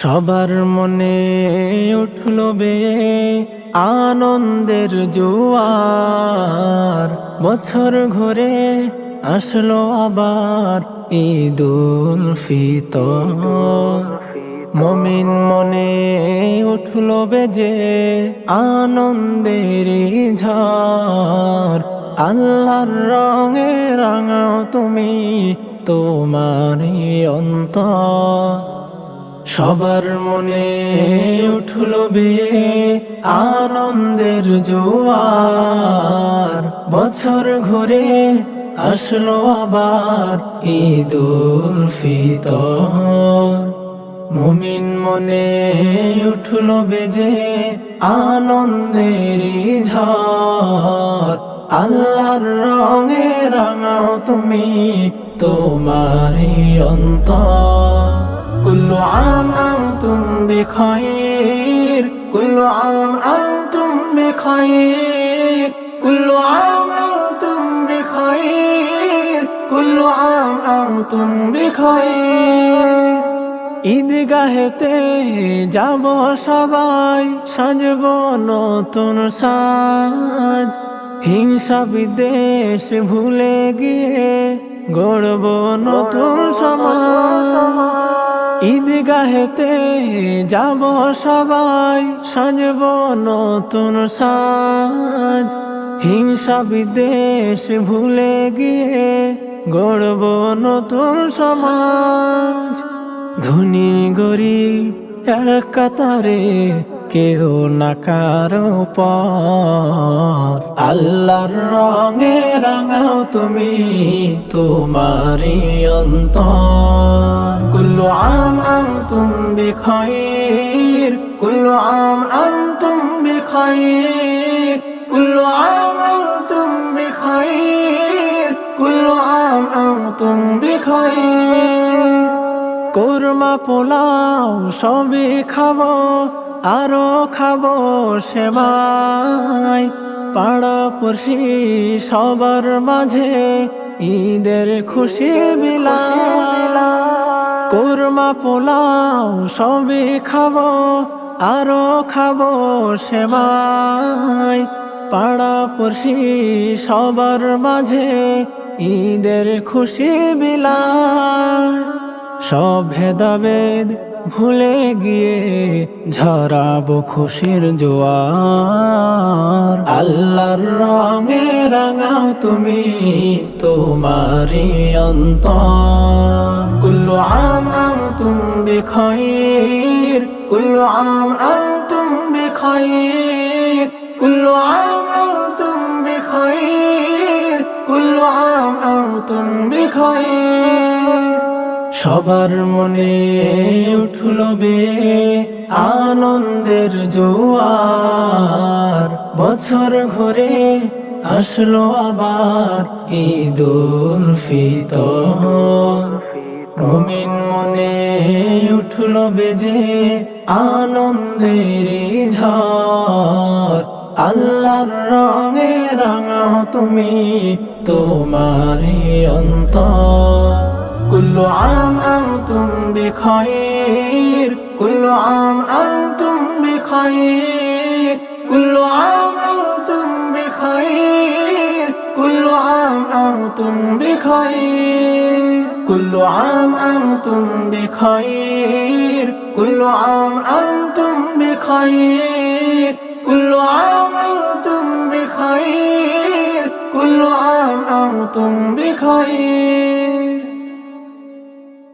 সবার মনে উঠল বে আনন্দের জোয়ার। বছর ঘুরে আসলো আবার ঈদুল ফিতর। মমিন মনে উঠল বেজে আনন্দের ঝড়। আল্লাহর রঙে রাঙাও তুমি তোমারই অন্তর। সবার মনে উঠল বে আনন্দের জোয়ার। বছর ঘুরে আসলো আবার ঈদুল ফিতর। মুমিন মনে উঠল বেজে আনন্দের ঝড়। আল্লাহর রঙে রাঙাও তুমি তোমারই অন্তর। كل عام أنتم بخير كل عام أنتم بخير كل عام أنتم بخير كل عام أنتم بخير ঈদগাহেতে যাব সবাই সাজব নতুন সাজ হিংসা বিদেশ ভুলে গিয়ে গড়ব নতুন সমাজ ঈদগাহেতে যাব সবাই, সাজব নতুন সাজ। হিংসা বিদেশ ভুলে গিয়ে গড়ব নতুন সমাজ। ধনী গরিব এক কাতারে কেউ না কারও পর আল্লাহর রঙে রাঙাও তুমি তোমারি অন্ত কুল্লু আম আম তুম বিখয়ের কুল্লু আম আম তুম বিখয়ের কুল্লু আম আম তুম বিখয়ের কুল্লু আম আং তুম বিখয়ের কোরমা পোলাও সবই খাব, আরও খাব সেমাই পাড়া পড়শি সবার মাঝে, ঈদের খুশি বিলা কোরমা পোলাও সবই খাব, আরও খাব সেমাই। পাড়া পড়শি সবার মাঝে, ঈদের খুশি বিলায় সব ভেদাভেদ ভুলে গিয়ে ঝরাবো খুশির জোয়ার। আল্লাহর রঙে রাঙাও তুমি তোমারি অন্ত কুল্লু আম আম তুম বিখয়ের, কুল্লু আম আম তুম বিখয়ের, কুল্লু আম আম তুম বিখয়ের, কুল্লু আম আম তুম বিখয়ের। সবার মনে উঠল বে আনন্দের জোয়ার। বছর ঘরে আসলো আবার ঈদুল ফিতর। মুমিন মনে উঠল বেজে আনন্দের ঝড়। আল্লাহর রঙে রাঙাও তুমি তোমারই অন্ত কুল্লু আ بخير كل عام أنتم بخير كل عام أنتم بخير كل عام أنتم بخير كل عام أنتم بخير كل عام أنتم بخير كل عام أنتم بخير كل عام أنتم بخير